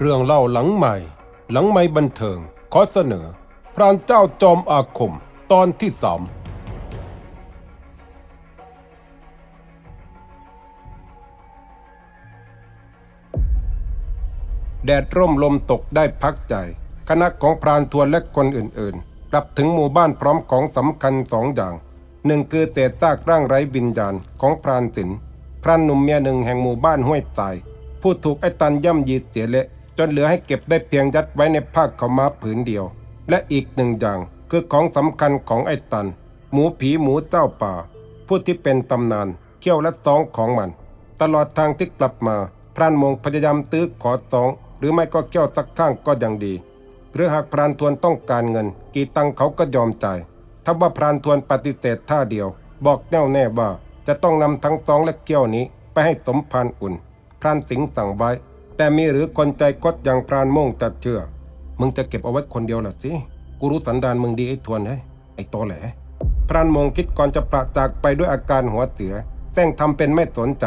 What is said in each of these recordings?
เรื่องเล่าหลังใหม่ หลังไม่บันเทิง ขอเสนอ พรานเจ้าจอมอาคมตอนที่สามแดดร่มลมตกได้พักใจ คณะของพรานทวนและคนอื่นๆ กลับถึงหมู่บ้านพร้อมของสำคัญสองอย่าง หนึ่งคือเศษซากร่างไร้วิญญาณของพรานสินพรานหนุ่มเมียหนึ่งแห่งหมู่บ้านห้วยตาย ผู้ถูกไอ้ตันย่ำยีเสียเละ จนเหลือให้เก็บได้เพียงยัดไว้ในผ้าขาวม้าผืนเดียว และอีกหนึ่งอย่างคือของสำคัญของไอ้ตัน หมูผีหมูเจ้าป่า ผู้ที่เป็นตำนานเขี้ยวและซองของมัน ตลอดทางที่กลับมา พรานมงพยายามตื้อขอซอง หรือไม่ก็เขี้ยวสักข้างก็ยังดี หรือหากพรานทวนต้องการเงิน กี่ตังเขาก็ยอมจ่ายถ้าว่าพรานทวนปฏิเสธท่าเดียว บอกแน่วแน่ว่าจะต้องนำทั้งซองและเกี้ยวนี้ไปให้สมพานอุ่น พรานสิงห์สั่งไว้ แต่มีหรือคนใจคดอย่างพรานโม่งจะเชื่อ มึงจะเก็บเอาไว้คนเดียวล่ะสิ กูรู้สันดานมึงดีไอ้ทวนเฮ้ยไอ้ตอแหลพรานมงคิดก่อนจะประจากไปด้วยอาการหัวเสียแซงทำเป็นไม่สนใจ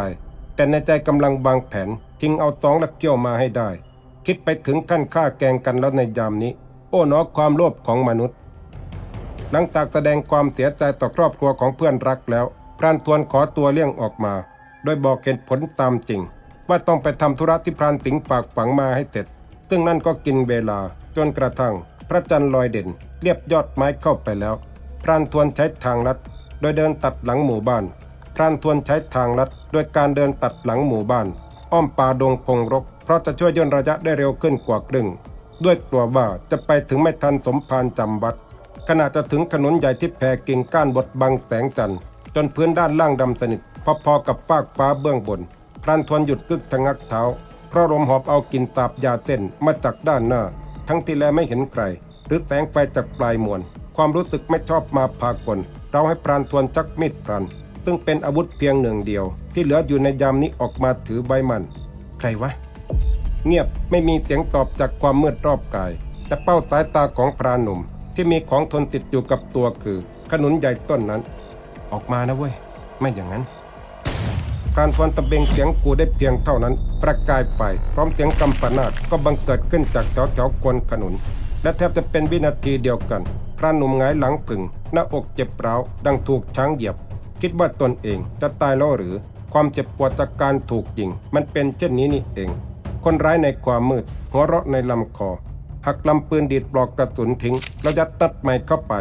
แต่ในใจกำลังวางแผนจิงเอาซองและเกี้ยวมาให้ได้ คิดไปถึงขั้นฆ่าแกงกันแล้วในยามนี้ โอ้หนอความโลภของมนุษย์ หลังจากแสดงความเสียใจต่อครอบครัวของเพื่อนรักแล้วพรานทวนขอตัวเลี่ยงออกมา โดยบอกเหตุผลตามจริง ว่าต้องไปทำธุระที่พรานสิงห์ฝากฝังมาให้เสร็จ ซึ่งนั่นก็กินเวลาจนกระทั่งพระจันทร์ลอยเด่น เรียบยอดไม้เข้าไปแล้ว พรานทวนใช้ทางลัด โดยเดินตัดหลังหมู่บ้าน พรานทวนใช้ทางลัด โดยการเดินตัดหลังหมู่บ้าน อ้อมป่าดงพงรก เพราะจะช่วยย่นระยะได้เร็วขึ้นกว่าครึ่ง ด้วยกลัวว่าจะไปถึงไม่ทันสมภารจำวัดขณะจะถึงถนนใหญ่ที่แผ่กิ่งก้านบดบังแสงจันทร์จนพื้นด้านล่างดำสนิทพอๆกับฟากฟ้าเบื้องบน พรานทวนหยุดกึกทะงักเท้า เพราะลมหอบเอากลินสาบยาเส้นมาจากด้านหน้า ทั้งที่แลไม่เห็นใคร หรือแสงไฟจากปลายมวน ความรู้สึกไม่ชอบมาพากลเราให้พรานทวนจักมีดพรันซึ่งเป็นอาวุธเพียงหนึ่งเดียว ที่เหลืออยู่ในยามนี้ออกมาถือใบมัน ใครวะ เงียบไม่มีเสียงตอบจากความมืดรอบกาย แต่เป้าสายตาของพรานหนุ่ม ที่มีของทนติดอยู่กับตัวคือ ขนุนใหญ่ต้นนั้น ออกมานะเว้ย ไม่อย่างนั้น การทวนตะเบงเสียงกูได้เพียงเท่านั้น ประกายไฟพร้อมเสียงกำปนาดก็บังเกิดขึ้นจากแถวแถวๆกวนขนุน และแทบจะเป็นวินาทีเดียวกันพระหนุ่มหงายหลังผึ่งหน้าอกเจ็บร้าวดังถูกช้างเหยียบ คิดว่าตนเองจะตายแล้วหรือ ความเจ็บปวดจากการถูกยิง มันเป็นเช่นนี้นี่เอง คนร้ายในความมืด หัวเราะในลำคอ หักลำปืนดีดปลอกกระสุนทิ้งแล้วยัดตัดไม้เข้าไป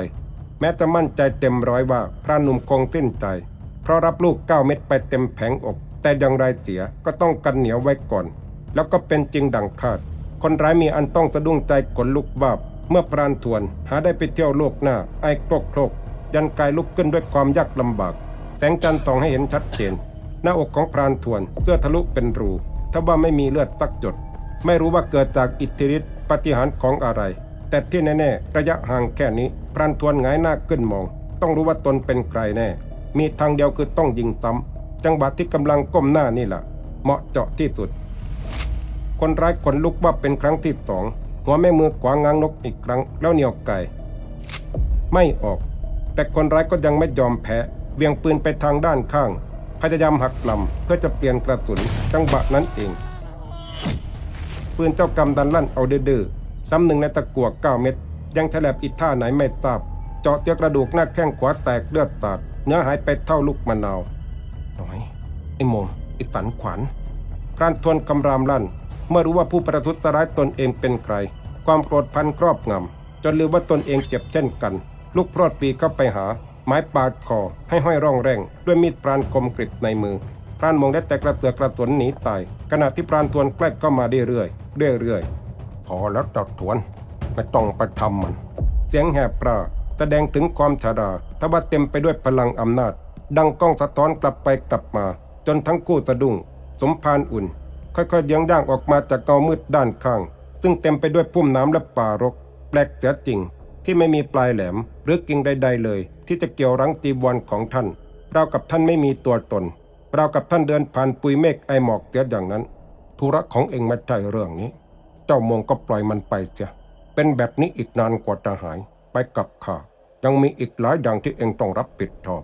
แม้จะมั่นใจเต็มร้อยว่าพระหนุ่มคงสิ้นใจ ราะรับลูกเก้าเม็ดไปเต็มแผงอก แต่อย่างไรเสียก็ต้องกันเหนียวไว้ก่อน แล้วก็เป็นจริงดังคาด คนร้ายมีอันต้องสะดุ้งใจขนลุกวาบ เมื่อพรานทวน หาได้ไปเที่ยวโลกหน้า ไอ้โครกโครกยันกายลุกขึ้นด้วยความยากลำบาก แสงจันทร์ส่องให้เห็นชัดเจน หน้าอกของพรานทวน เสื้อทะลุเป็นรูถ้าว่าไม่มีเลือดสักหยด ไม่รู้ว่าเกิดจากอิทธิฤทธิปฏิหารของอะไร แต่ที่แน่ๆระยะห่างแค่นี้พรานทวนหงายหน้าขึ้นมอง ต้องรู้ว่าตนเป็นใครแน่ มีทางเดียวคือต้องยิงซ้ำจังหวะที่กำลังก้มหน้านี่แหละเหมาะเจาะที่สุด คนร้ายขนลุกว่าเป็นครั้งที่สองหัวแม่มือขวางางนกอีกครั้งแล้วเหนียวไก่ไม่ออก แต่คนร้ายก็ยังไม่ยอมแพ้เวียงปืนไปทางด้านข้าง พยายามหักลำเพื่อจะเปลี่ยนกระสุนจังหวะนั้นเอง ปืนเจ้ากรรมดันลั่นเอาเดื้อซ้ำหนึ่งในตะกั่วเก้าเม็ดยังแฉลบอีกท่าไหนไม่ทราบ เจาะเจียกระดูกหน้าแข้งขวาแตกเลือดสาด เนื้อหายไปเท่าลูกมะนาวหน่อยไอ้มงไอ้สันขวัญพรานทวนคำรามลั่น เมื่อรู้ว่าผู้ประทุษร้ายตนเองเป็นใคร ความโกรธพันครอบงำจนลืมว่าตนเองเจ็บเช่นกัน ลูกพรอดปีเข้าไปหา ไม้ปาดคอให้ห้อยร่องแรงด้วยมีดปรานคมกริบในมือพรานมงได้แต่กระเสือกกระสนหนีตายขณะที่พรานทวนใกล้เข้ามาเรื่อยๆเรื่อยๆพอแล้วตัดทวนไม่ต้องไปทำมัน เสียงแหบปราแสดงถึงความชารา ทว่าเต็มไปด้วยพลังอำนาจ ดังกล้องสะท้อนกลับไปกลับมา จนทั้งคู่สะดุ้ง สมพานอุ่น ค่อยๆเยื้องย่างออกมาจากเงามืดด้านข้าง ซึ่งเต็มไปด้วยพุ่มน้ำและป่ารก แปลกเสียจริง ที่ไม่มีปลายแหลม หรือกิ่งใด ๆ เลย ที่จะเกี่ยวรั้งจีวรของท่านเรากับท่านไม่มีตัวตนเรากับท่านเดินผ่านปุยเมฆไอหมอกเสียอย่างนั้น ธุระของเองไม่ใช่เรื่องนี้ เจ้ามงก็ปล่อยมันไปเสียเป็นแบบนี้อีกนานกว่าจะหาย ไปกับข้า ยังมีอีกหลายอย่างที่เองต้องรับผิดชอบ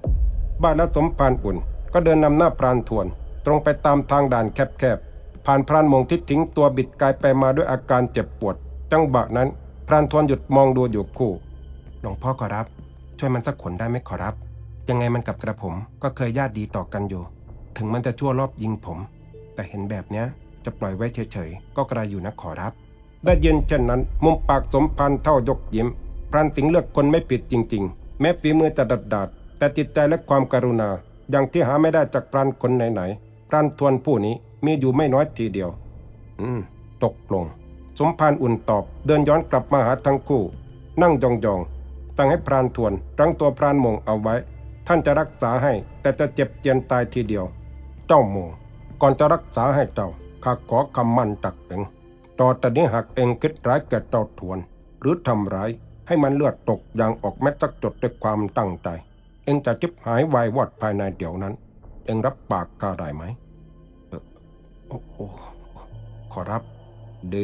บ้านและสมพานอุ่น ก็เดินนำหน้าพรานทวน ตรงไปตามทางด่านแคบๆ ผ่านพรานมงที่ทิ้งตัวบิดกายไปมาด้วยอาการเจ็บปวด จังหวะนั้น พรานทวนหยุดมองดูอยู่คู่ หลวงพ่อขอรับ ช่วยมันสักขนได้ไหมขอรับ ยังไงมันกับกระผมก็เคยญาติดีต่อกันอยู่ ถึงมันจะชั่วรอบยิงผม แต่เห็นแบบเนี้ยจะปล่อยไว้เฉยๆ ก็กระไรอยู่นะขอรับ ได้ยินเช่นนั้น มุมปากสมพันธ์เท่ายกยิ้ม รานสิงห์เลือกคนไม่ผิดจริง ๆ แม้ฝีมือจะดัดดาดแต่จิตใจและความกรุณาอย่างที่หาไม่ได้จากพรานคนไหนๆพรานทวนผู้นี้มีอยู่ไม่น้อยทีเดียว อืม ตกลง สมพานอุ่นตอบเดินย้อนกลับมาหาทั้งคู่ นั่งยองๆสั่งให้พรานทวนรั้งตัวพรานมงเอาไว้ ท่านจะรักษาให้ แต่จะเจ็บเจียนตายทีเดียว เจ้ามงก่อนจะรักษาให้เจ้าข้าขอคำมั่นจากเองต่อแต่นี้หากเองคิดร้ายแก่เจ้าทวน หรือทำร้าย ให้มันเลือดตกยางออกแม้สักจดด้วยความตั้งใจ เองจะจิบหายวายวอดภายในเดี๋ยวนั้น เองรับปากข้าได้ไหมเออโอ้โอ้ขอรับ เด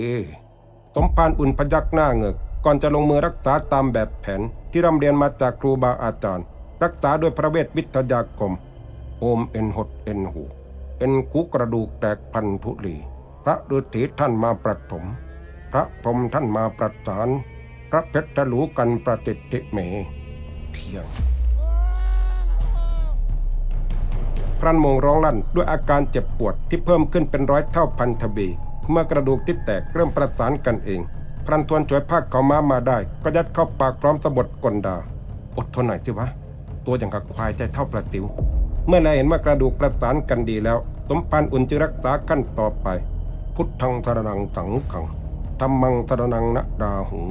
สมภารอุ่นพยักหน้าเงึกก่อนจะลงมือรักษาตามแบบแผนที่ร่ำเรียนมาจากครูบาอาจารย์ รักษาด้วยพระเวทวิทยาคมโอมเอ็นหดเอ็นหู เอ็นคุกระดูกแตกพันธุลี พระฤาษีท่านมาประถม พระพรมท่านมาประสาน พระเพชรหลูกันประติติเม เพียง พรันมงร้องลั่นด้วยอาการเจ็บปวดที่เพิ่มขึ้นเป็นร้อยเท่าพันทวีเมื่อกระดูกที่แตกเริ่มประสานกันเอง พรันทวนช่วยภาคเขาม้ามาได้ ก็ยัดเข้าปากพร้อมสะบดกลดา อดทนหน่อยสิวะ ตัวอย่างกับควายใจเท่าประสิว เมื่อนายเห็นว่ากระดูกประสานกันดีแล้ว สมพันอุ่นจึงรักษาขั้นต่อไป พุทธังสรนังสังขังธรรมังสรนังนะดาหู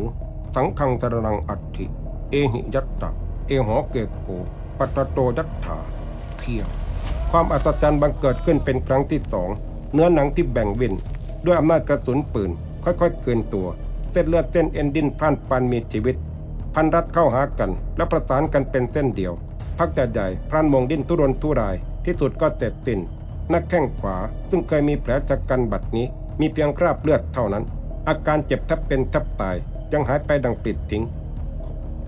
สังฆังสรนังอัตถิ เอหิยัตตะ เอหอเกโก ปัตโตยัตถาเพียง ความอัศจรรย์บังเกิดขึ้นเป็นครั้งที่สองเนื้อหนังที่แบ่งวินด้วยอำนาจกระสุนปืน ค่อยๆเกินตัว เส้นเลือดเส้นเอ็นดินพล่านปานมีชีวิต พันรัดเข้าหากัน และประสานกันเป็นเส้นเดียว พักใหญ่ๆพรานมงดิ้นทุรนทุราย ที่สุดก็เสร็จสิ้นนักแข้งขวา ซึ่งเคยมีแผลจากกันบัดนี้ มีเพียงคราบเลือดเท่านั้น อาการเจ็บแทบเป็นแทบตาย ยังหายไปดังปิดทิ้ง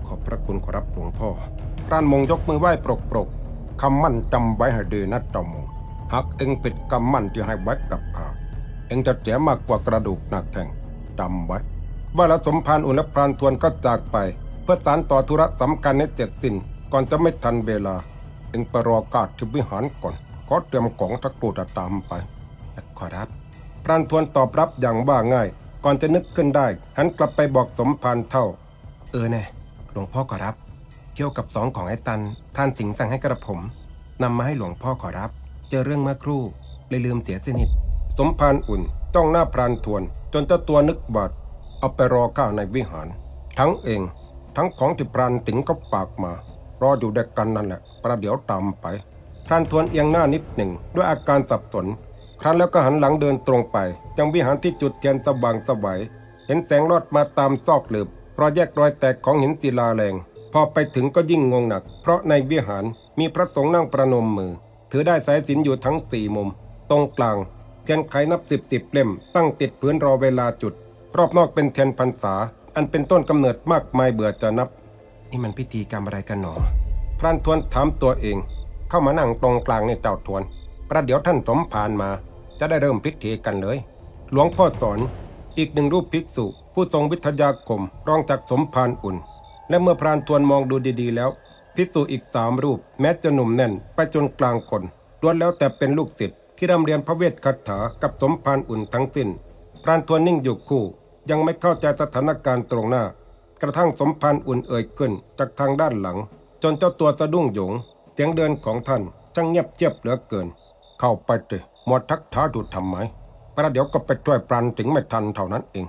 ขอบพระคุณขอรับหลวงพ่อพรานมงยกมือไหว้ปรกปรกๆคำมั่นจำไว้ให้ดีนะเจ้ามงหากเอ็งปิดคำมั่นที่ให้ไว้กับข้าเอ็งจะเสียมากกว่ากระดูกหนักแข่งจำไว้ ว่าแล้วสมภารอุ่นแลพรานทวนก็จากไป เพื่อสารต่อธุระสำคัญในเจ็ดสินก่อนจะไม่ทันเวลา เอ็งไปรอกาดที่วิหารก่อนขอเตรียมของทักปูจะตามไปขอรับพรานทวนตอบรับอย่างว่าง่าย ก่อนจะนึกขึ้นได้ หันกลับไปบอกสมภารเท่า เออแน่หลวงพ่อขอรับเกี่ยวกับสองของไอ้ตัน ท่านสิงสั่งให้กระผมนำมาให้หลวงพ่อขอรับ เจอเรื่องเมื่อครู่ เลยลืมเสียสนิท สมภารอุ่นจ้องหน้าพรานทวน จนเจ้าตัวนึกบาดเอาไปรอข้าวในวิหาร ทั้งเอง ทั้งของที่พรานสิงก็ปากมา รออยู่ด้วยกันนั่นแหละประเดี๋ยวตามไปพรานทวนเอียงหน้านิดหนึ่งด้วยอาการสับสน ครั้นแล้วก็หันหลังเดินตรงไปยังวิหารที่จุดเทียนสว่างสวัย เห็นแสงลอดมาตามซอกหลืบเพราะแยกรอยแตกของหินศิลาแรง พอไปถึงก็ยิ่งงงหนัก เพราะในวิหารมีพระสงฆ์นั่งประนมมือ ถือได้สายสิญจนอยู่ทั้งสี่มุม ตรงกลางเทียนไขนับสิบสิบเล่ม ตั้งติดพื้นรอเวลาจุด รอบนอกเป็นเทียนพรรษา อันเป็นต้นกำเนิดมากมายเบื่อจะนับ นี่มันพิธีกรรมอะไรกันหนอ พรานทวนถามตัวเอง เข้ามานั่งตรงกลางในเจ้าทวน ประเดี๋ยวท่านสมภารมา จะได้เริ่มพิธีกันเลย หลวงพ่อสอนอีกหนึ่งรูปภิกษุ ผู้ทรงวิทยาคมรองจากสมภารอุ่น และเมื่อพรานทวนมองดูดีๆแล้ว ภิกษุอีกสามรูป แม้จะหนุ่มแน่นไปจนกลางคนล้วนแล้วแต่เป็นลูกศิษย์ที่ร่ำเรียนพระเวทคาถากับสมภารอุ่นทั้งสิ้น พรานทวนนิ่งอยู่คู่ ยังไม่เข้าใจสถานการณ์ตรงหน้า กระทั่งสมภารอุ่นเอ่ยขึ้นจากทางด้านหลัง จนเจ้าตัวสะดุ้งหยงเสียงเดินของท่านช่างเงียบเจียบเหลือเกิน เข้าไปเถอะมดทักท้าดูทำไมประเดี๋ยวก็ไปช่วยปรันถึงไม่ทันเท่านั้นเอง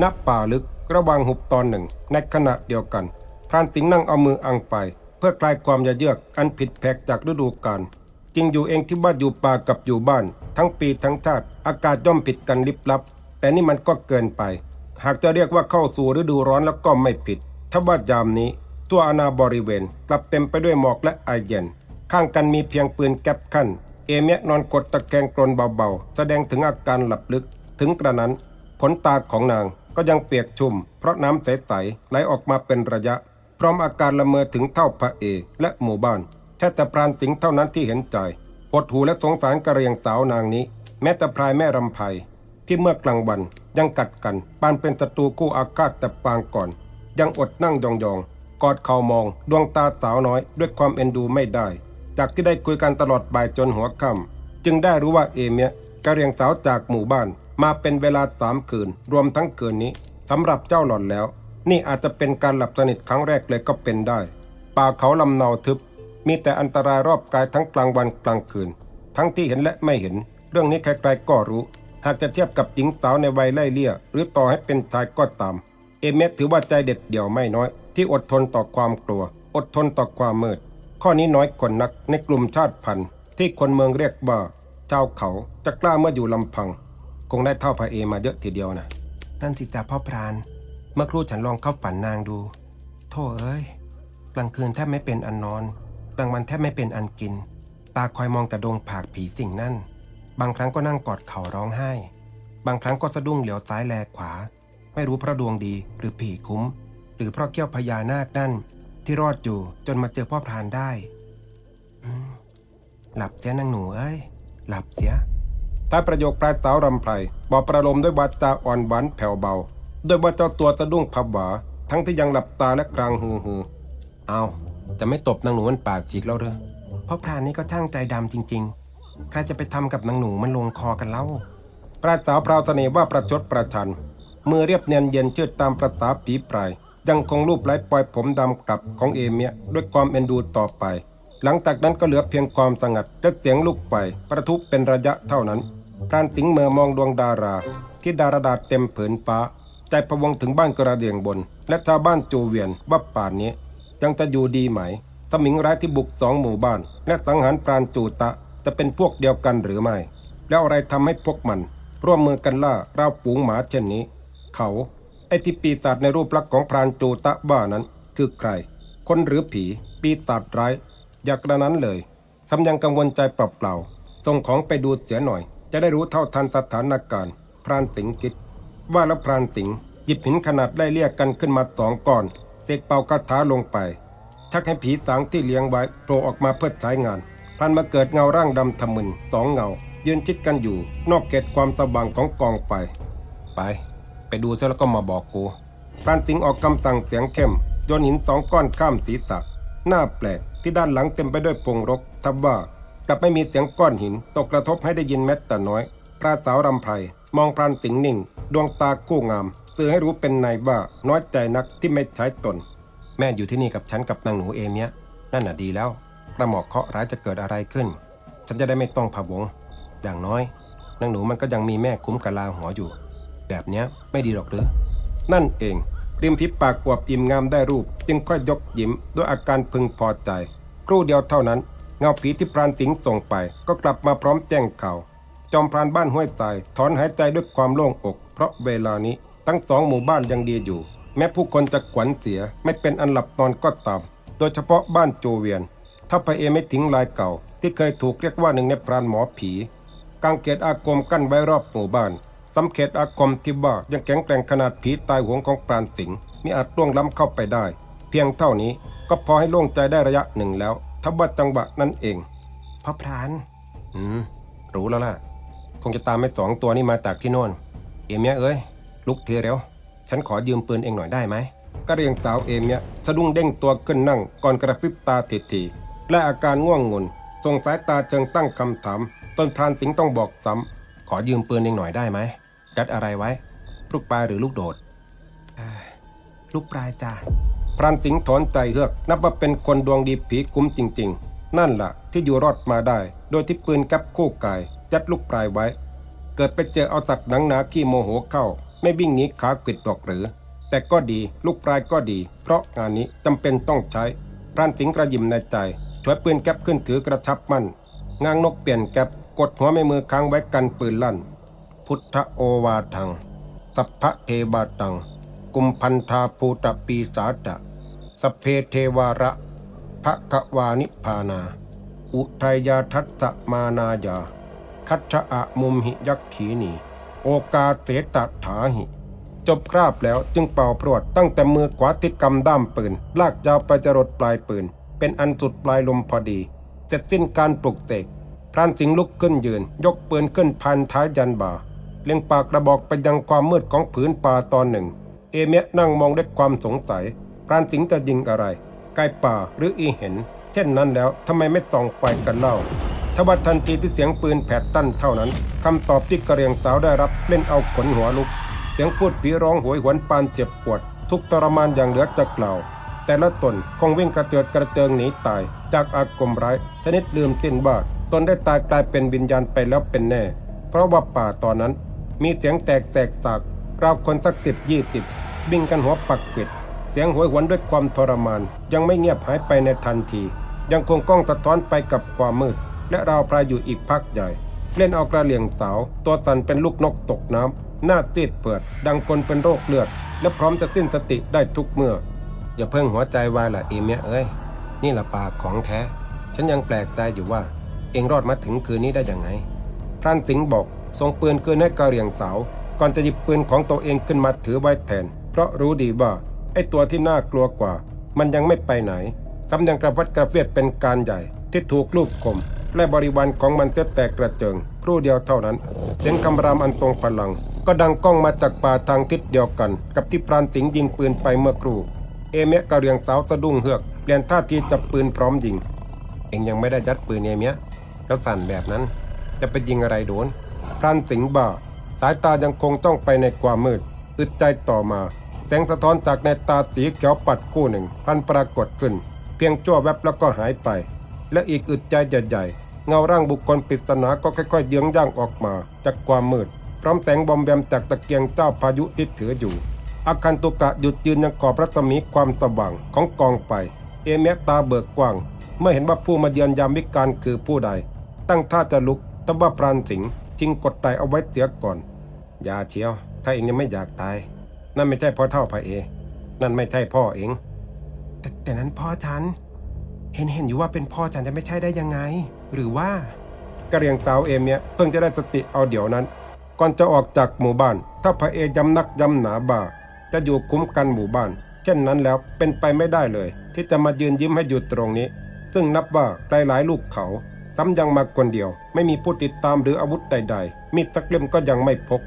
ณป่าลึกระว่างหุบตอนหนึ่ง ในขณะเดียวกันพรานสิงห์นั่งเอามืออังไป เพื่อคลายความยะเยือกอันผิดแผกจากฤดูกาลจริงอยู่เองที่ว่าอยู่ป่ากับอยู่บ้าน ทั้งปีทั้งชาติอากาศย่อมผิดกันลิบลับ แต่นี่มันก็เกินไป หากจะเรียกว่าเข้าสู่ฤดูร้อนแล้วก็ไม่ผิดถ้าว่ายามนี้ ตัวอาณาบริเวณกลับเต็มไปด้วยหมอกและไอเย็น ข้างกันมีเพียงปืนแก๊ปขั้น เอเมียนอนกดตะแคงกรนเบาๆ แสดงถึงอาการหลับลึก ถึงกระนั้นขนตาของนางก็ยังเปียกชุ่ม เพราะน้ำใสๆไหลออกมาเป็นระยะ พร้อมอาการละเมอถึงเท่าพระเอ และหมู่บ้านแค่แต่พรานสิงเท่านั้นที่เห็นใจหดหูและสงสารกระเรียงสาวนางนี้ แม้แต่พรายแม่รำไพที่เมื่อกลางวันยังกัดกันปานเป็นศัตรูคู่อาฆาตแต่ปางก่อน ยังอดนั่งยองๆกอดเข่ามองดวงตาสาวน้อยด้วยความเอ็นดูไม่ได้ จากที่ได้คุยกันตลอดบ่ายจนหัวค่ำจึงได้รู้ว่าเอเมียกระเรียงสาวจากหมู่บ้าน มาเป็นเวลาสามคืน รวมทั้งคืนนี้สำหรับเจ้าหล่อนแล้ว นี่อาจจะเป็นการหลับสนิทครั้งแรกเลยก็เป็นได้ ป่าเขาลำเนาทึบ มีแต่อันตรายรอบกายทั้งกลางวันกลางคืน ทั้งที่เห็นและไม่เห็น เรื่องนี้ใครๆก็รู้ หากจะเทียบกับหญิงสาวในวัยไล่เลี่ย หรือต่อให้เป็นชายก็ตาม เอเมสถือว่าใจเด็ดเดี่ยวไม่น้อย ที่อดทนต่อความกลัว อดทนต่อความมืด ข้อนี้น้อยคนนักในกลุ่มชาติพันธุ์ ที่คนเมืองเรียกว่าชาวเขาจะกล้าเมื่ออยู่ลำพัง คงได้เท่าพระเอมาเยอะทีเดียวนะนั่นสิจ่าพ่อพราน เมื่อครู่ฉันลองเข้าฝันนางดู โธ่เอ้ย กลางคืนแทบไม่เป็นอันนอน กลางวันแทบไม่เป็นอันกิน ตาคอยมองแต่ดงผากผีสิ่งนั่น บางครั้งก็นั่งกอดเข่าร้องไห้ บางครั้งก็สะดุ้งเหลียวซ้ายแลขวา ไม่รู้เพราะดวงดีหรือผีคุ้ม หรือเพราะเกี้ยวพญานาคนั่น ที่รอดอยู่จนมาเจอพ่อพรานได้ หลับเสียนางหนูเอ้ย หลับเสียใต้ประโยคปลายสาวรำไพรบอกประโลมด้วยวาจาอ่อนหวานแผ่วเบา ด้วยว่าเจ้าตัวสะดุ้งพับหวา ทั้งที่ยังหลับตาและกลางฮือฮือเอาจะไม่ตบนางหนูมันปากฉีกแล้วเด้อพราะพรานนี่ก็ช่างใจดำจริง ๆ ใครจะไปทำกับนางหนูมันลงคอกันเล่าปราสาวพราวเสน่ห์ว่าประชดประชันมือเรียบเนียนเย็นเชื่อตามประสาผีปลาย ยังคงรูปไล้ปล่อยผมดำกลับของเอเมียด้วยความเอ็นดูต่อไป หลังจากนั้นก็เหลือเพียงความสงัดและเสียงลูกไปประทุเป็นระยะเท่านั้นพรานสิงห์เมื่อมองดวงดารา ที่ดาราดาเต็มผืนฟ้า ใจพะวงถึงบ้านกระเดียงบน และชาวบ้านจูเวียนว่าป่านนี้ ยังจะอยู่ดีไหมสมิงร้ายที่บุกสองหมู่บ้าน และสังหารปราณจูตะจะเป็นพวกเดียวกันหรือไม่ แล้วอะไรทำให้พวกมัน ร่วมมือกันล่าราวฝูงหมาเช่นนี้ เขา อ้ที่ปีศาจในรูปลักษณ์ของพรานจูตะบ้านั้น คือใคร คนหรือผี ปีศาจร้าย อยากกระนั้นเลยสำยังกังวลใจเปล่าๆส่งของไปดูเสียหน่อย จะได้รู้เท่าทันสถานการณ์ พรานสิงคิด ว่าแล้วพรานสิงหยิบหินขนาดไล่เลี่ยกันขึ้นมาสองก้อนเสกเป่าคาถาลงไปชักให้ผีสางที่เลี้ยงไว้โผล่ออกมาเพื่อใช้งานพันมาเกิดเงาร่างดำทะมึนสองเงายืนชิดกันอยู่ นอกเขตความสว่างของกองไฟไป ไปดูซะแล้วก็มาบอกกูพรานสิงห์ออกคำสั่งเสียงเข้มโยนหินสองก้อนข้ามศีรษะหน้าแปลกที่ด้านหลังเต็มไปด้วยพงรกทับว่ากลับไม่มีเสียงก้อนหินตกกระทบให้ได้ยินแม้แต่น้อยพระสาวรำไพรมองพรานสิงห์นิ่ง ดวงตาคู่งามสื่อให้รู้เป็นในว่าน้อยใจนักที่ไม่ใช้ตน แม่อยู่ที่นี่กับฉันกับนางหนูเอเมียนั่นน่ะดีแล้วกระหมอกเคาะร้ายจะเกิดอะไรขึ้น ฉันจะได้ไม่ต้องผวงอย่างน้อยนางหนูมันก็ยังมีแม่คุ้มกะลาหัวอยู่ แบบเนี้ยไม่ดีหรอกหรือ นั่นเอง ริมฝีปากอวบอิ่มงามได้รูป จึงค่อยยกยิ้มด้วยอาการพึงพอใจ ครู่เดียวเท่านั้น เงาผีที่พรานสิงห์ส่งไป ก็กลับมาพร้อมแจ้งข่าวจอมพรานบ้านห้วยทรายถอนหายใจด้วยความโล่งอก เพราะเวลานี้ทั้งสองหมู่บ้านยังดีอยู่ แม้ผู้คนจะขวัญเสียไม่เป็นอันหลับนอนก็ตาม โดยเฉพาะบ้านโจเวียนถ้าพระเอไม่ทิ้งลายเก่า ที่เคยถูกเรียกว่าหนึ่งในพรานหมอผีกางเกตอาคมกั้นไว้รอบหมู่บ้าน สำเขตอาคมที่ว่ายังแข็งแกร่งขนาดผีตายหวงของปราณสิงห์มีอาจล่วงล้ำเข้าไปได้ เพียงเท่านี้ก็พอให้โล่งใจได้ระยะหนึ่งแล้วทับว่าจังหวะนั่นเองพระพราน อืม รู้แล้วล่ะ คงจะตามไอ้สองตัวนี้มาจากที่โน่นเอเมียเอ้ย ลุกเทเร็ว ฉันขอยืมปืนเองหน่อยได้ไหมก็เรียงสาวเอเมียสะดุ้งเด้งตัวขึ้นนั่งก่อนกระพริบตาทีๆและอาการง่วงงุนส่งสายตาเชิงตั้งคำถาม ต้นพรานสิงห์ต้องบอกซ้ำขอยืมปืนเองหน่อยได้ไหม ยัดอะไรไว้ ลูกปลายหรือลูกโดดลูกปลายจ้าพรานสิงห์ถอนใจเฮือก นับว่าเป็นคนดวงดีผีคุ้มจริง ๆ นั่นล่ะที่อยู่รอดมาได้ โดยที่ปืนแก๊ปคู่กายยัดลูกปลายไว้ เกิดไปเจอเอาสัตว์หนังหนาขี้โมโหเข้า ไม่วิ่งหนีขาปิดดอกหรือ แต่ก็ดีลูกปลายก็ดี เพราะงานนี้จำเป็นต้องใช้พรานสิงห์กระยิมในใจช่วยปืนแก๊ปขึ้นถือกระชับมั่นงางนกเปลี่ยนแก๊ปกดหัวไม่มือค้างไว้กันปืนลั่น พุทธโอวาทัง สัพพเทวาตัง กุมพันธาภูตปีสาตะสเพเทวาระภะกวานิพพานา อุทัยยาทัสสะมานายา คัจฉะมุมหิยักขีนี โอกาเสตถาหิ จบคราบแล้วจึงเป่าพรวดตั้งแต่มือขวาติดกำด้ามปืน ลากยาวไปจรดปลายปืน เป็นอันสุดปลายลมพอดี เสร็จสิ้นการปลุกเสกพรานสิงห์ลุกขึ้นยืน ยกปืนขึ้นพันท้ายยันบ่า เล็งปากกระบอกไปยังความมืดของผืนป่าตอนหนึ่ง เอเมียนั่งมองด้วยความสงสัยพรานสิงจะยิงอะไรไก่ป่าหรืออีเห็น เช่นนั้นแล้วทำไมไม่ส่องไฟกันเล่าทว่าทันทีที่เสียงปืนแผดตั้นเท่านั้นคำตอบที่กระเรียงสาวได้รับเล่นเอาขนหัวลุก เสียงพูดผีร้องโหวยหวนปานเจ็บปวด ทุกทรมานอย่างเหลือจะกล่าว แต่ละตนคงวิ่งกระเจิดกระเจิงหนีตาย จากอากมร้ายชนิดลืมสิ้นว่าตนได้ตายกลายเป็นวิญญาณไปแล้วเป็นแน่ เพราะว่าป่าตอนนั้น มีเสียงแตกแสกสากราวคนสักสิบยี่สิบวิ่งกันหัวปักปิดเสียงหวยหวนด้วยความทรมาน ยังไม่เงียบหายไปในทันที ยังคงก้องสะท้อนไปกับความมืด และราวพรายอยู่อีกพักใหญ่ เล่นเอากระเหลี่ยงสาว ตัวสั่นเป็นลูกนกตกน้ำหน้าซีดเปิด ดังคนเป็นโรคเลือด และพร้อมจะสิ้นสติได้ทุกเมื่อ อย่าเพิ่งหัวใจวายละเอเมียเอ้ย นี่ละปากของแท้ ฉันยังแปลกใจอยู่ว่า เองรอดมาถึงคืนนี้ได้ยังไงพรานสิงห์บอก ส่งปืนคืนให้กะเหรี่ยงสาว ก่อนจะหยิบปืนของตัวเองขึ้นมาถือไว้แทน เพราะรู้ดีว่าไอ้ตัวที่น่ากลัวกว่า มันยังไม่ไปไหนซ้ำยังกระพัดกระเฟียดเป็นการใหญ่ที่ถูกลูกคมและบริวารของมันเสียแตกกระเจิง ครู่เดียวเท่านั้น เสียงคำรามอันทรงพลัง ก็ดังก้องมาจากป่าทางทิศเดียวกัน กับที่พรานสิงยิงปืนไปเมื่อครู่ เอเมียกะเหรียงสาวสะดุ้งเฮือกเปลี่ยนท่าทีจับปืนพร้อมยิง เองยังไม่ได้ยัดปืนเอเมียแล้วสั่นแบบนั้น จะไปยิงอะไรโดน พรานสิงห์บ่า สายตายังคงจ้องไปในความมืด อึดใจต่อมา แสงสะท้อนจากในตาสีเขียวปัดคู่หนึ่งพันปรากฏขึ้น เพียงชั่วแวบแล้วก็หายไป และอีกอึดใจใหญ่ๆเงาร่างบุคคลปริศนาก็ค่อยๆเยื้องย่างออกมา จากความมืด พร้อมแสงบอมแบมจากตะเกียงเจ้าพายุที่ถืออยู่อาคันตุกะหยุดยืนยังกอบรัศมีความสว่างของกองไฟเอเมยตาเบิกกว้าง เมื่อเห็นว่าผู้มาเยือนยามวิกาลคือผู้ใด ตั้งท่าจะลุกแต่ว่าพรานสิงห์ จิงกดไตเอาไว้เสียก่อน อย่าเชียว ถ้าเองยังไม่อยากตาย นั่นไม่ใช่พ่อเท่าพระเอ นั่นไม่ใช่พ่อเอง แต่แต่นั้นพ่อฉัน เห็นเห็นอยู่ว่าเป็นพ่อฉันจะไม่ใช่ได้ยังไง หรือว่ากระเรียงสาวเอมเมียเพิ่งจะได้สติเอาเดี๋ยวนั้น ก่อนจะออกจากหมู่บ้าน ถ้าพระเอย้ำนักย้ำหนาบ่า จะอยู่คุ้มกันหมู่บ้าน เช่นนั้นแล้วเป็นไปไม่ได้เลย ที่จะมายืนยิ้มให้อยู่ตรงนี้ ซึ่งนับว่าหลายๆลูกเขา ซ้ำยังมาคนเดียว ไม่มีผู้ติดตามหรืออาวุธใด ๆ มีดตะเกียมก็ยังไม่พก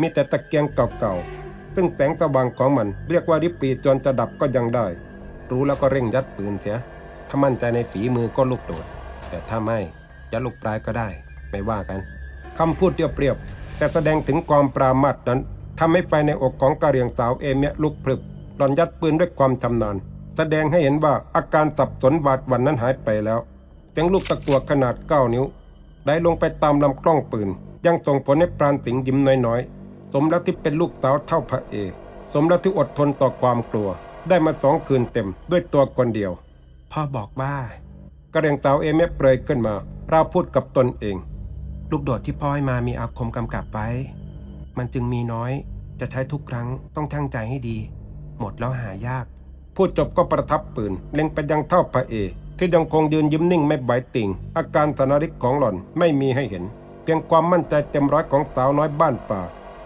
มีแต่ตะเกียงเก่าๆ ซึ่งแสงสว่างของมันเรียกว่าริบปีจนจะดับก็ยังได้ รู้แล้วก็เร่งยัดปืนเสีย ถ้ามั่นใจในฝีมือก็ลูกโดด แต่ถ้าไม่ยัดลูกปลายก็ได้ ไม่ว่ากันคำพูดเปรียบๆแต่แสดงถึงความปรามาสนั้นทำให้ไฟในอกของกะเรียงสาวเอเมียลุกพรึบหล่อนยัดปืนด้วยความชำนาญแสดงให้เห็นว่าอาการสับสนหวาดหวันนั้นหายไปแล้ว สียงลูกตะกัวขนาด 9 นิ้วไหลลงไปตามลำกล้องปืน ยังส่งผลให้ปราณสิงห์ยิ้มน้อยๆ สมแล้วที่เป็นลูกสาวเท่าพระเอก สมแล้วที่อดทนต่อความกลัว ได้มาสองคืนเต็มด้วยตัวคนเดียว พ่อบอกว่ากระเรียงสาวเอเมะเปรยขึ้นมาเราพูดกับตนเอง ลูกโดดที่พ่อให้มามีอาคมกำกับไว้ มันจึงมีน้อย จะใช้ทุกครั้งต้องช่างใจให้ดี หมดแล้วหายาก พูดจบก็ประทับปืน เล็งไปยังเท่าพระเอก ที่ยังคงยืนยิ้มนิ่งไม่ไหวติ่ง อาการสนาริกของหล่อนไม่มีให้เห็น เพียงความมั่นใจเต็มร้อยของสาวน้อยบ้านป่า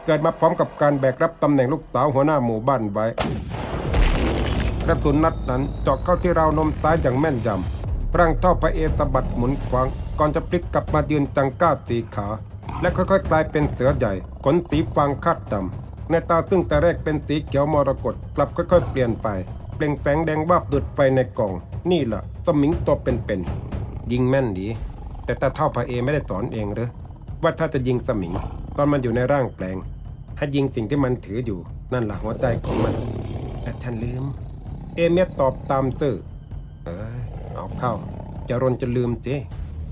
เกิดมาพร้อมกับการแบกรับตำแหน่งลูกสาวหัวหน้าหมู่บ้านไว้กระสุนนัดนั้นเจาะเข้าที่ราวนมซ้ายอย่างแม่นยำร่างเท่าพระเอกสะบัดหมุนคว้าง ก่อนจะพลิกกลับมายืนจังก้าสีขา และค่อยๆ กลายเป็นเสือใหญ่ขนสีฟางคาดดำในตาซึ่งแต่แรกเป็นสีเขียวมรกตกลับค่อยๆ เปลี่ยนไป เปล่งแสงแดงวาบดุดไฟในกล่อง นี่แหละสมิงตัวเป็นๆยิงแม่นดี แต่ตาเท่าพระเอไม่ได้สอนเองหรือว่าถ้าจะยิงสมิง ตอนมันอยู่ในร่างแปลงให้ยิงสิ่งที่มันถืออยู่นั่นแหละหัวใจของมันแต่ฉันลืม เอเมียตอบตามซื่อเออเอาเข้าจะรนจะลืมเจ้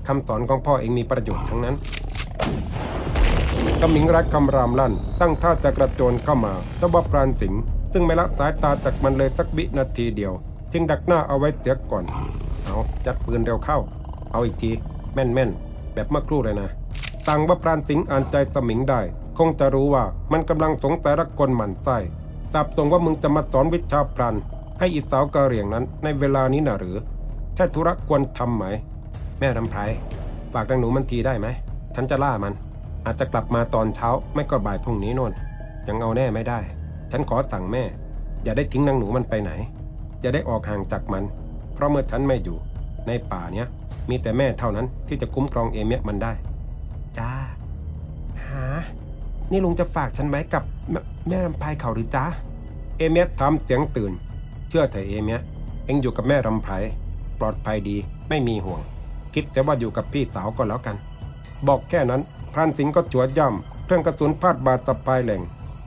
คำสอนของพ่อเองมีประโยชน์ทั้งนั้นกำมิงรักคำรามลั่น ตั้งท่าจะกระโจนเข้ามาแต่ว่าพรานสิงซึ่งไม่ละสายตาจากมันเลยสักวินาทีเดียว จึงดักหน้าเอาไว้เสียก่อน เอาจัดปืนเร็วเข้า เอาอีกที แม่นแม่นแบบเมื่อครู่เลยนะ ต่างว่าพรานสิงห์อ่านใจสมิงได้ คงจะรู้ว่ามันกำลังสงสัยรักคนหมั่นไส้ทราบตรงว่ามึงจะมาสอนวิชาพรานให้อีสาวกะเหรี่ยงนั้นในเวลานี้น่ะหรือ ใช่ธุระควรทำไหม แม่รำไพรฝากนางหนูมันทีได้ไหม ฉันจะล่ามัน อาจจะกลับมาตอนเช้าไม่ก็บ่ายพรุ่งนี้น่นยังเอาแน่ไม่ได้ ฉันขอสั่งแม่ อย่าได้ทิ้งนางหนูมันไปไหน อย่าได้ออกห่างจากมัน เพราะเมื่อฉันไม่อยู่ ในป่าเนี้ยมีแต่แม่เท่านั้นที่จะคุ้มครองเอเมียมันได้ จ้า หา นี่ลุงจะฝากฉันไว้กับแมแม่รำไพเขาหรือจ้าเอเมียถามเสียงตื่น เชื่อเถอะเอเมียเอ็งอยู่กับแม่รำไพปลอดภัยดีไม่มีห่วง คิดแต่ว่าอยู่กับพี่สาวก็แล้วกัน บอกแค่นั้นพรานสิงห์ก็จัวย่ำเครื่องกระสุนพาดบาดสะพายแหล่ง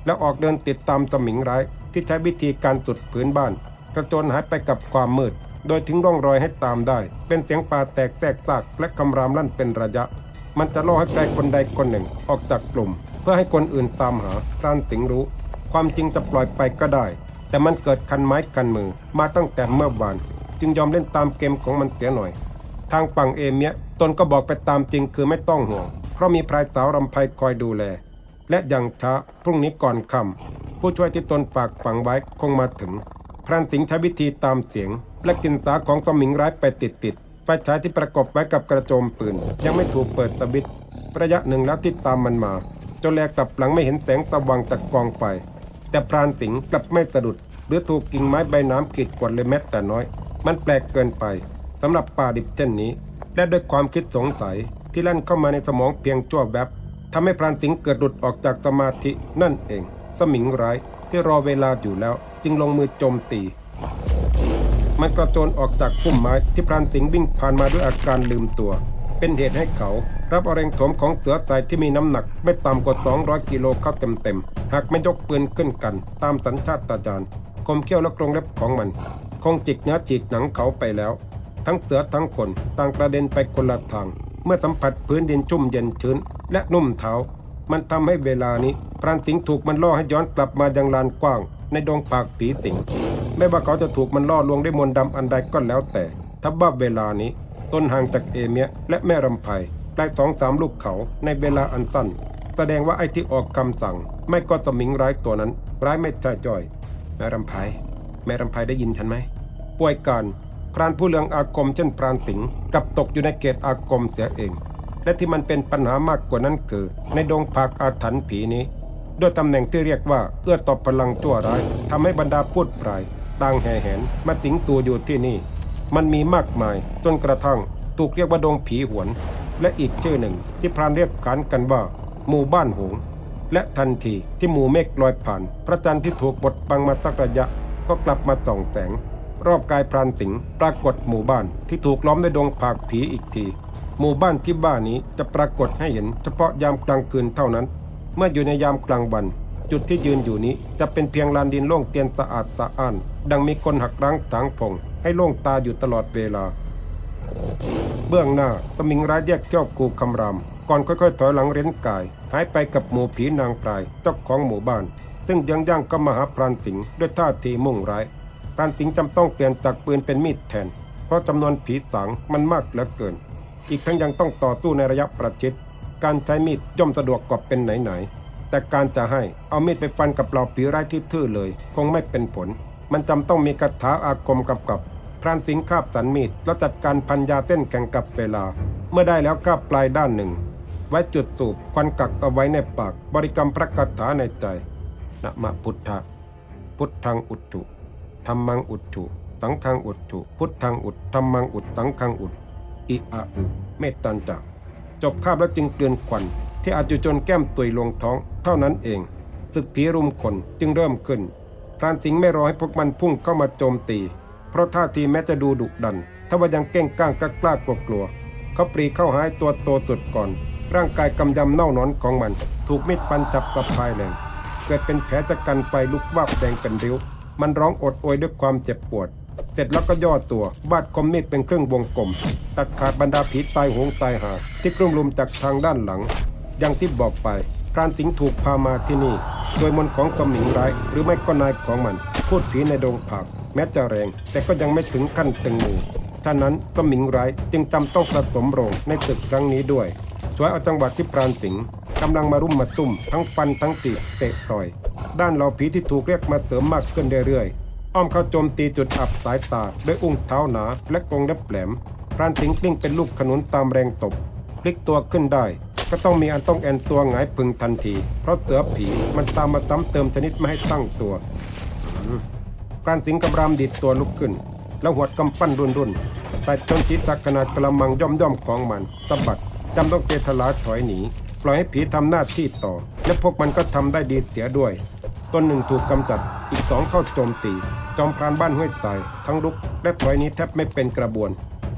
แล้วออกเดินติดตามสมิงร้ายที่ใช้วิธีการจุดผืนบ้าน กระโจนหายไปกับความมืด โดยทิ้งร่องรอยให้ตามได้ เป็นเสียงป่าแตกแทรกซากและคำรามลั่นเป็นระยะ มันจะล่อให้ใครคนใดคนหนึ่งออกจากกลุ่ม เพื่อให้คนอื่นตามหาพรานสิงรู้ ความจริงจะปล่อยไปก็ได้ แต่มันเกิดคันไม้คันมือมาตั้งแต่เมื่อวาน จึงยอมเล่นตามเกมของมันเสียหน่อย ทางฝั่งเอเมียตนก็บอกไปตามจริงคือไม่ต้องห่วงเพราะมีพรายสาวรำไพคอยดูแล และอย่างช้าพรุ่งนี้ก่อนค่ำผู้ช่วยที่ตนฝากฝังไว้คงมาถึง พรานสิงห์ใช้วิธีตามเสียง และกินสาของสมิงร้ายไปติดติดๆไฟฉายที่ประกบไว้กับกระโจมปืน ยังไม่ถูกเปิดสวิตช์ระยะหนึ่งแล้วที่ตามมันมา จนแลกลับหลังไม่เห็นแสงสว่างจากกองไฟ แต่พรานสิงห์กลับไม่สะดุด หรือถูกกิ่งไม้ใบน้ำขีดกวดเลยแม้แต่น้อย มันแปลกเกินไปสำหรับป่าดิบเช่นนี้ และด้วยความคิดสงสัยที่แล่นเข้ามาในสมองเพียงชั่วแวบทำให้พรานสิงห์เกิดหลุดออกจากสมาธินั่นเอง สมิงร้ายที่รอเวลาอยู่แล้ว จึงลงมือโจมตี มันกระโจนออกจากพุ่มไม้ที่พรานสิงห์วิ่งผ่านมาด้วยอาการลืมตัว เป็นเหตุให้เขา รับเอแรงโถมของเสือใจที่มีน้ำหนัก ไม่ต่ำกว่า 200 กิโลเข้าเต็มๆ หากไม่ยกปืนขึ้นกัน ตามสัญชาตญาณคมเขี้ยวและกรงเล็บของมัน คงจิกเนื้อฉีกหนังเขาไปแล้ว ทั้งเสือทั้งคนต่างกระเด็นไปคนละทาง เมื่อสัมผัสพื้นดินชุ่มเย็นชื้น และนุ่มเท้า มันทำให้เวลานี้พรานสิงห์ถูกมันล่อให้ย้อนกลับมายังลานกว้าง ในดงปากผีสิง ไม่ว่าเขาจะถูกมันล่อลวงด้วยมนต์ดำอันใดก็แล้วแต่ถ้าว่าเวลานี้ต้นห่างจากเอเมียและแม่รำไพได้สองสามลูกเขาในเวลาอันสั้น แสดงว่าไอ้ที่ออกคำสั่ง ไม่ก็สมิงร้ายตัวนั้น ร้ายไม่ใช่จ้อย แม่รำไพแม่รำไพได้ยินฉันไหมป่วยการพรานผู้เลืองอาคมเช่นพรานสิงกับตกอยู่ในเกตอาคมเสียเอง และที่มันเป็นปัญหามากกว่านั้นคือ ในดงผักอาถรรพ์ผีนี้ ด้วยตำแหน่งที่เรียกว่าเอื้อต่อพลังชั่วร้ายทำให้บรรดาพูดปลายต่างแห่แหนมาสิงตัวอยู่ที่นี่ มันมีมากมายจนกระทั่งถูกเรียกว่าดงผีหวน และอีกชื่อหนึ่งที่พรานเรียกขานกันว่า หมู่บ้านหงและทันทีที่หมู่เมฆลอยผ่าน พระจันทร์ที่ถูกบดบังมาสักระยะก็กลับมาส่องแสง รอบกายพรานสิงห์ปรากฏหมู่บ้านที่ถูกล้อมด้วยดงผากผีอีกที หมู่บ้านที่บ้านนี้จะปรากฏให้เห็นเฉพาะยามกลางคืนเท่านั้น เมื่ออยู่ในยามกลางวัน จุดที่ยืนอยู่นี้จะเป็นเพียงลานดินโล่งเตียนสะอาดสะอ้าน ดังมีคนหักล้างถางพงให้โล่งตาอยู่ตลอดเวลา เบื้องหน้าสมิงร้ายแยกเจ้ากูคำราม ก่อนค่อยๆถอยหลังเร้นกาย หายไปกับหมู่ผีนางปลายเจ้าของหมู่บ้าน ซึ่งยังย่างก็มาหาพรานสิงห์ด้วยท่าทีมุ่งร้ายพรานสิงห์จำต้องเปลี่ยนจากปืนเป็นมีดแทน เพราะจำนวนผีสางมันมากเหลือเกิน อีกทั้งยังต้องต่อสู้ในระยะประชิด การใช้มีดย่อมสะดวกกว่าเป็นไหนๆ แต่การจะให้เอามีดไปฟันกับเหล่าผีร้ายที่ทื่อเลย คงไม่เป็นผล มันจำต้องมีคาถาอาคมกำกับพรานสิงคาบสันมีดแล้วจัดการพันยาเส้นแข่งกับเวลา เมื่อได้แล้วคาบปลายด้านหนึ่ง ไว้จุดสูบควันกักเอาไว้ในปาก บริกรรมพระคาถาในใจนะมะพุทธะพุทธังอุตถุธรรมังอุตถุสังฆังอุตถุพุทธังอุดธรรมังอุดสังฆังอุดอิอะอุเมตตันจะ จบคาบแล้วจึงเตือนควัน ที่อาจจะจนแก้มตุยลงท้อง เท่านั้นเองศึกผีรุมคนจึงเริ่มขึ้นพรานสิงห์ไม่รอให้พวกมันพุ่งเข้ามาโจมตี เพราะท่าทีแม้จะดูดุดันถ้าว่ายังเก้งก้างกล้ากล้ากลัวกลัวเขาปรีเข้าหายตัวโตสุดก่อน ร่างกายกำยำเน่านอนของมัน ถูกมีดฟันจับกับพายแรงเกิดเป็นแผลจากกันไฟลุกวาบแดงเป็นริ้ว มันร้องอดโอยด้วยความเจ็บปวด เสร็จแล้วก็ย่อตัวบาดคมมีดเป็นเครื่องวงกลม ตัดขาดบรรดาผีตายโหงตายหา ที่กลุ่มลุมจากทางด้านหลัง อย่างที่บอกไปพรานสิงห์ถูกพามาที่นี่ โดยมนของสมิงร้าย หรือไม่ก็นายของมัน พูดผีในดงผัก แม้จะแรง แต่ก็ยังไม่ถึงขั้นตึงมือฉะนั้นสมิงร้ายจึงจำต้องสะสมโรงในศึกครั้งนี้ด้วยช่วยเอาจังหวะที่พรานสิงห์กำลังมารุมมาตุ้มทั้งฟันทั้งตีเตะต่อย ด้านเหล่าผีที่ถูกเรียกมาเสริมมากขึ้นเรื่อยๆ อ้อมเข้าโจมตีจุดอับสายตาด้วยอุ้งเท้าหนาและกรงเล็บแหลมพรานสิงห์กลิ้งเป็นลูกขนุนตามแรงตบพลิกตัวขึ้นได้ ก็ต้องมีอันต้องแอนตัวหงายพึงทันที เพราะเสือผีมันตามมาซ้ำเติมชนิดไม่ให้ตั้งตัวพรานสิงห์กำรามดิดตัวลุกขึ้น แล้วหัวดกำปั้นรุนๆแต่จนศีรษะขนาดกระมังย่อมๆของมันสะบัดจำต้องเซทลาถอยหนี ปล่อยให้ผีทำหน้าที่ต่อ และพวกมันก็ทำได้ดีเสียด้วย ต้นหนึ่งถูกกำจัด อีกสองเข้าโจมตี จอมพรานบ้านห้วยทราย ทั้งรุกและถอยนี้แทบไม่เป็นกระบวน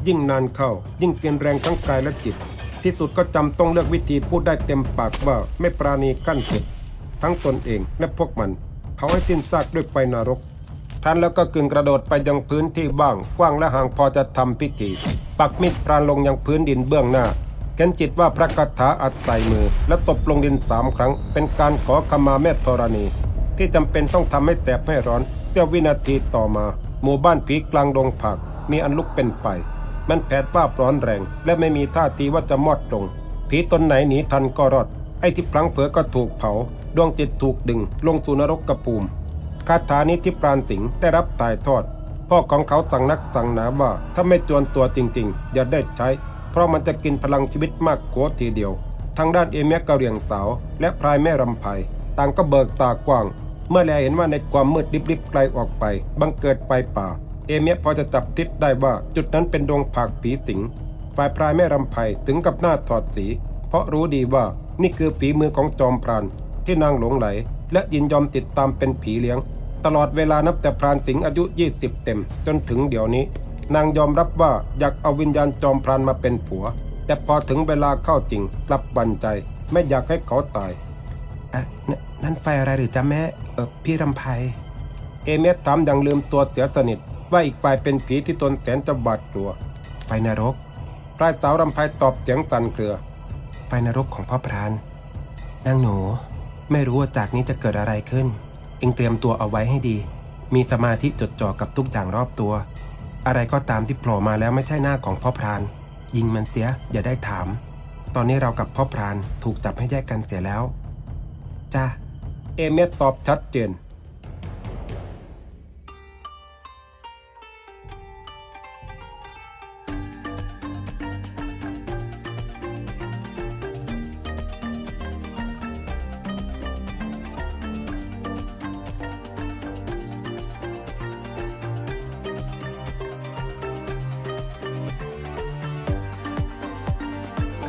ยิ่งนานเข้า ยิ่งเกินแรงทั้งกายและจิต ที่สุดก็จำต้องเลือกวิธีพูดได้เต็มปากว่าไม่ปราณีกั้นสุด ทั้งตนเองและพวกมันเผาให้สิ้นซากด้วยไฟนรกท่านแล้วก็กึ่งกระโดดไปยังพื้นที่ว่าง กว้างและห่างพอจะทำพิธี ปักมิดพรานลงยังพื้นดินเบื้องหน้าเค้นจิตว่าพระคาถาอัดใส่มือ และตบลงดินสามครั้ง เป็นการขอขมาแม่ธรณี ที่จำเป็นต้องทำให้แสบให้ร้อนเจ้าวินาทีต่อมา หมู่บ้านผีกลางดงผัก มีอันลุกเป็นไฟมันแผดว่าร้อนแรง และไม่มีท่าทีว่าจะมอดลง ผีตนไหนหนีทันก็รอด ไอ้ที่พลังเผลอก็ถูกเผา ดวงจิตถูกดึง ลงสู่นรกกระปูมคาถานี้ที่ปราณสิงห์ได้รับถ่ายทอด พ่อของเขาสั่งนักสั่งหนาว่าถ้าไม่จวนตัวจริง ๆ อย่าได้ใช้ เพราะมันจะกินพลังชีวิตมากกว่าทีเดียว ทางด้านเอเมียกะเรียงสาวและพรายแม่รำไพต่างก็เบิกตากว้าง เมื่อแลเห็นว่าในความมืดลิบๆไกลออกไป บังเกิดไปป่า เอเมียพอจะจับทิศได้ว่าจุดนั้นเป็นดวงผักผีสิง ฝ่ายพรายแม่รำไพถึงกับหน้าถอดสี เพราะรู้ดีว่านี่คือฝีมือของจอมพรานที่นางหลงไหล และยินยอมติดตามเป็นผีเลี้ยง ตลอดเวลานับแต่พรานสิงอายุ 20 เต็ม จนถึงเดี๋ยวนี้ นางยอมรับว่าอยากเอาวิญญาณจอมพรานมาเป็นผัว แต่พอถึงเวลาเข้าจริงกลับบันใจ ไม่อยากให้เขาตายอะนั่นไฟอะไรหรือจ๊ะแม่เออพี่รำไพเอเมสถามอย่างลืมตัวเสียสนิท ว่าอีกฝ่ายเป็นผีที่ตนแสนจะบาดกลัว ไฟนรกพรายสาวรำไพตอบเสียงสั่นเครือ ไฟนรกของพ่อพรานนางหนู ไม่รู้ว่าจากนี้จะเกิดอะไรขึ้น เองเตรียมตัวเอาไว้ให้ดี มีสมาธิจดจ่อกับทุกอย่างรอบตัว อะไรก็ตามที่โผล่มาแล้วไม่ใช่หน้าของพ่อพราน ยิงมันเสียอย่าได้ถาม ตอนนี้เรากับพ่อพรานถูกจับให้แยกกันเสียแล้ว จ้า เอเมสตอบชัดเจน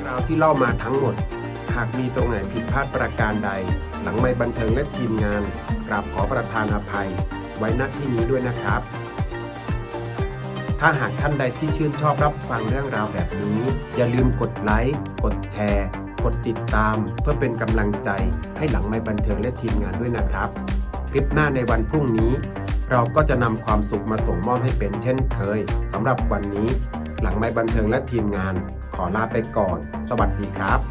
ราวที่เล่ามาทั้งหมด หากมีตรงไหนผิดพลาดประการใด หลังไม่บันเทิงและทีมงานกราบขอประทานอภัย ไว้ณที่นี้ด้วยนะครับ ถ้าหากท่านใดที่ชื่นชอบรับฟังเรื่องราวแบบนี้ อย่าลืมกดไลค์ กดแชร์ กดติดตาม เพื่อเป็นกำลังใจให้หลังไม่บันเทิงและทีมงานด้วยนะครับ คลิปหน้าในวันพรุ่งนี้ เราก็จะนำความสุขมาส่งมอบให้เป็นเช่นเคยสำหรับวันนี้ หลังไม่บันเทิงและทีมงานขอลาไปก่อน สวัสดีครับ